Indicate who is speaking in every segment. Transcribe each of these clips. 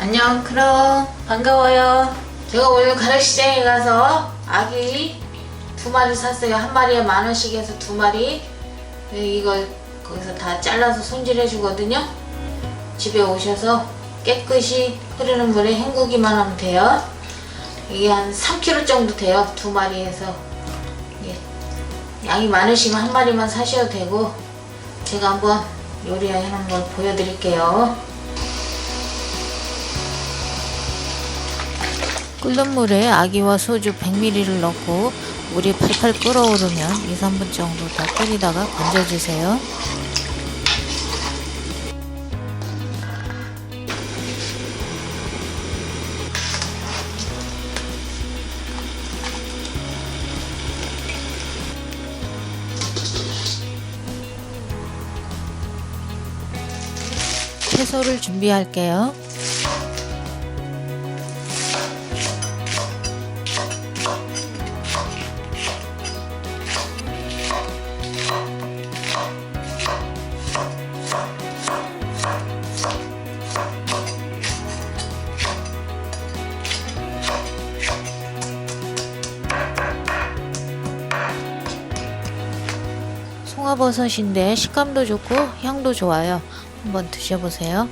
Speaker 1: 안녕 크롱 반가워요. 제가 오늘 가락시장에 가서 아기 두 마리 샀어요. 한 마리에 만 원씩 해서 두 마리. 네, 이거 거기서 다 잘라서 손질해 주거든요. 집에 오셔서 깨끗이 흐르는 물에 헹구기만 하면 돼요. 이게 한 3kg 정도 돼요 두 마리 해서. 이게 양이 많으시면 한 마리만 사셔도 되고 제가 한번 요리해 놓은 걸 보여드릴게요 끓는 물에 아기와 소주 100ml를 넣고 물이 팔팔 끓어오르면 2, 3분 정도 더 끓이다가 건져주세요. 채소를 준비할게요. 송화버섯인데 식감도 좋고 향도 좋아요. 한번 드셔보세요.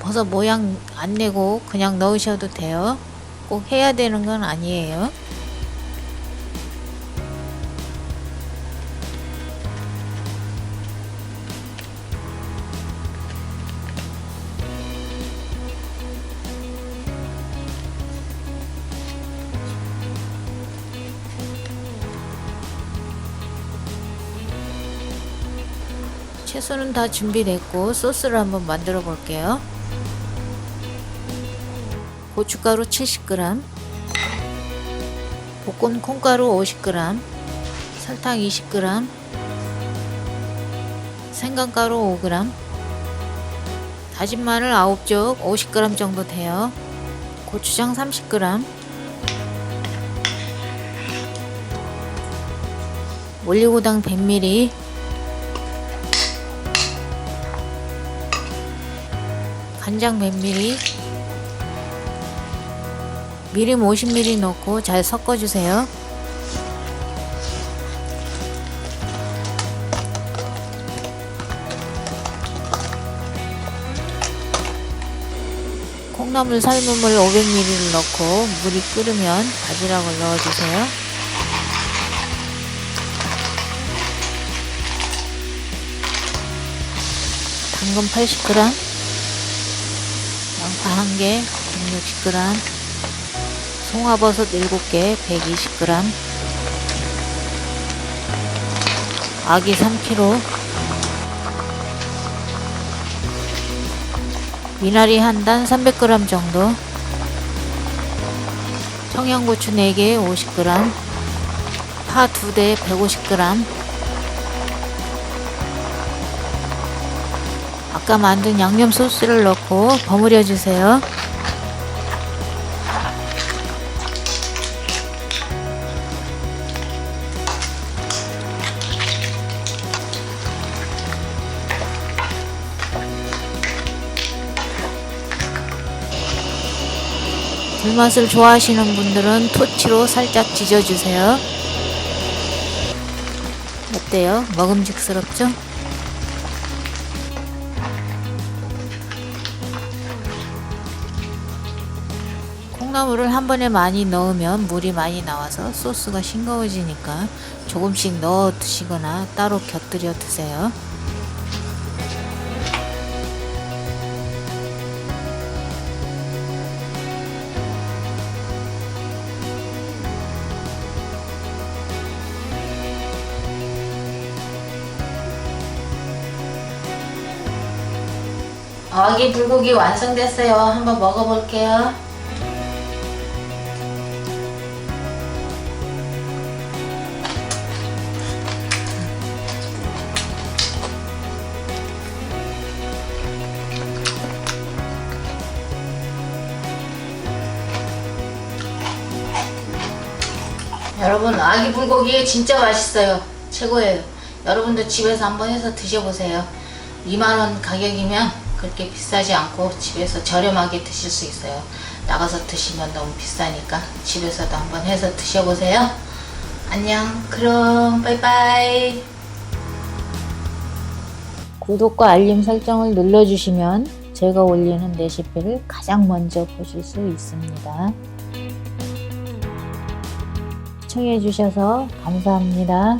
Speaker 1: 버섯 모양 안 내고 그냥 넣으셔도 돼요. 꼭 해야 되는 건 아니에요. 채소는 다 준비됐고 소스를 한번 만들어 볼게요. 고춧가루 70g, 볶은 콩가루 50g, 설탕 20g, 생강가루 5g, 다진 마늘 9쪽 50g 정도 돼요. 고추장 30g, 올리고당 100ml, 간장 100ml, 미림 50ml 넣고 잘 섞어주세요. 콩나물 삶은 물 500ml를 넣고 물이 끓으면 바지락을 넣어주세요. 당근 80g, 양파 1개 160g, 송화버섯 7개 120g, 아기 3kg, 미나리 한 단 300g 정도, 청양고추 4개 50g, 파 2대 150g, 아까 만든 양념 소스를 넣고 버무려 주세요. 불맛을 좋아하시는 분들은 토치로 살짝 지져주세요. 어때요? 먹음직스럽죠? 콩나물을 한 번에 많이 넣으면 물이 많이 나와서 소스가 싱거워지니까 조금씩 넣어 드시거나 따로 곁들여 드세요. 어기 불고기 완성됐어요. 한번 먹어볼게요. 여러분 아기 불고기 진짜 맛있어요. 최고예요. 여러분도 집에서 한번 해서 드셔보세요. 2만원 가격이면 그렇게 비싸지 않고 집에서 저렴하게 드실 수 있어요. 나가서 드시면 너무 비싸니까 집에서도 한번 해서 드셔보세요. 안녕. 그럼 빠이빠이. 구독과 알림 설정을 눌러주시면 제가 올리는 레시피를 가장 먼저 보실 수 있습니다. 시청해 주셔서 감사합니다.